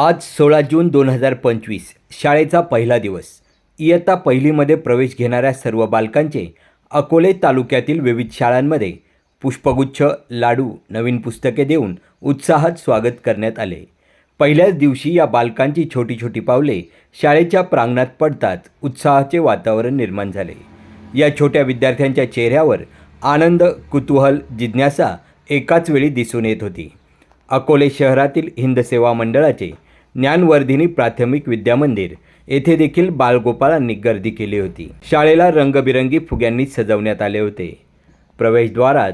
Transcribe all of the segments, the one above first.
आज सोळा जून दोन हजार पंचवीस शाळेचा पहिला दिवस. इयत्ता पहिलीमध्ये प्रवेश घेणाऱ्या सर्व बालकांचे अकोले तालुक्यातील विविध शाळांमध्ये पुष्पगुच्छ लाडू नवीन पुस्तके देऊन उत्साहात स्वागत करण्यात आले. पहिल्याच दिवशी या बालकांची छोटी छोटी पावले शाळेच्या प्रांगणात पडताच उत्साहाचे वातावरण निर्माण झाले. या छोट्या विद्यार्थ्यांच्या चेहऱ्यावर आनंद कुतूहल जिज्ञासा एकाच वेळी दिसून येत होती. अकोले शहरातील हिंद सेवा मंडळाचे ज्ञानवर्धिनी प्राथमिक विद्यामंदिर. येथे देखील बालगोपाळांनी गर्दी केली होती. शाळेला रंगबिरंगी फुग्यांनी सजवण्यात आले होते. प्रवेशद्वारात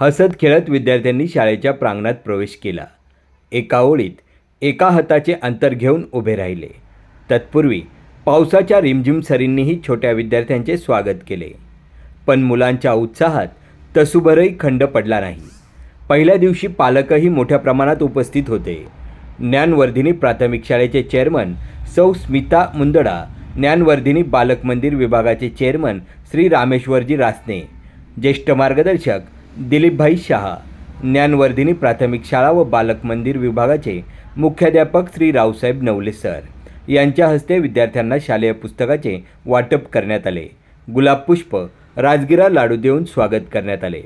हसत खेळत विद्यार्थ्यांनी शाळेच्या प्रांगणात प्रवेश केला. एका ओळीत एका हाताचे अंतर घेऊन उभे राहिले. तत्पूर्वी पावसाच्या रिमझिम सरींनीही छोट्या विद्यार्थ्यांचे स्वागत केले. पण मुलांच्या उत्साहात तसुभरही खंड पडला नाही. पहिल्या दिवशी पालकही मोठ्या प्रमाणात उपस्थित होते. ज्ञानवर्धिनी प्राथमिक शाळेचे चेअरमन सौ स्मिता मुंदडा ज्ञानवर्धिनी बालक मंदिर विभागाचे चेअरमन श्री रामेश्वरजी रासने ज्येष्ठ मार्गदर्शक दिलीपभाई शहा ज्ञानवर्धिनी प्राथमिक शाळा व बालक मंदिर विभागाचे मुख्याध्यापक श्री रावसाहेब नवले सर. यांच्या हस्ते विद्यार्थ्यांना शालेय पुस्तकाचे वाटप करण्यात आले. गुलाबपुष्प राजगिरा लाडू देऊन स्वागत करण्यात आले.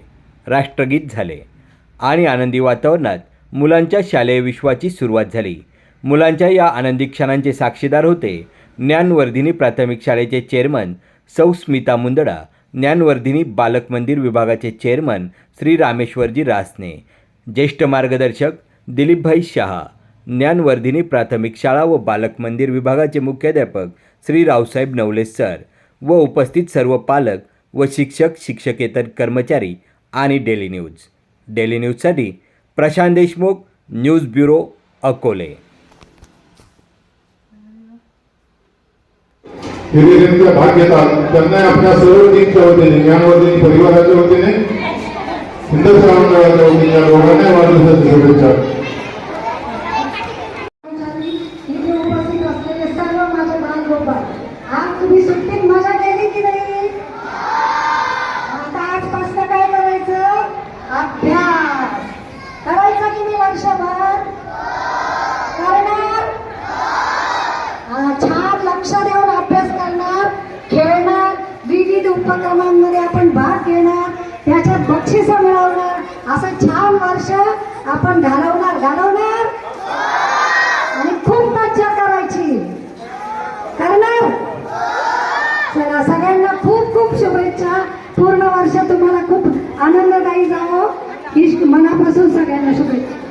राष्ट्रगीत झाले. आणि आनंदी वातावरणात मुलांच्या शालेय विश्वाची सुरुवात झाली. मुलांच्या या आनंदी क्षणांचे साक्षीदार होते ज्ञानवर्धिनी प्राथमिक शाळेचे चेअरमन सौ स्मिता मुंदडा ज्ञानवर्धिनी बालक मंदिर विभागाचे चेअरमन श्री रामेश्वरजी रासने ज्येष्ठ मार्गदर्शक दिलीपभाई शहा ज्ञानवर्धिनी प्राथमिक शाळा व बालक मंदिर विभागाचे मुख्याध्यापक श्री रावसाहेब नवले सर व उपस्थित सर्व पालक व शिक्षक शिक्षकेतर कर्मचारी आणि डेली न्यूज. डेली न्यूजसाठी प्रशांत देशमुख न्यूज़ ब्युरो अकोले। हिरिरींचा भाग घेतात त्यांना आपल्या सर्व टीमच्या वतीने ज्ञानवर्धिनी परिवाराच्या वतीने हिंद मंडळाच्या वतीने या दोघांना वाढदिवसाच्या शुभेच्छा उपस्थित असलेले सर्व माझे बालगोपाळ आज तुम्ही सुट्टीत मज़ा केली की नाही? उपक्रमांमध्ये आपण भाग घेणार त्याच्यात बक्षिसं मिळवणार. असं छान वर्ष आपण घालवणार घालवणार? आणि खूप मज्जा करायची. करणार? चला सगळ्यांना खूप खूप शुभेच्छा. पूर्ण वर्ष तुम्हाला खूप आनंददायी जावं. ही मनापासून सगळ्यांना शुभेच्छा.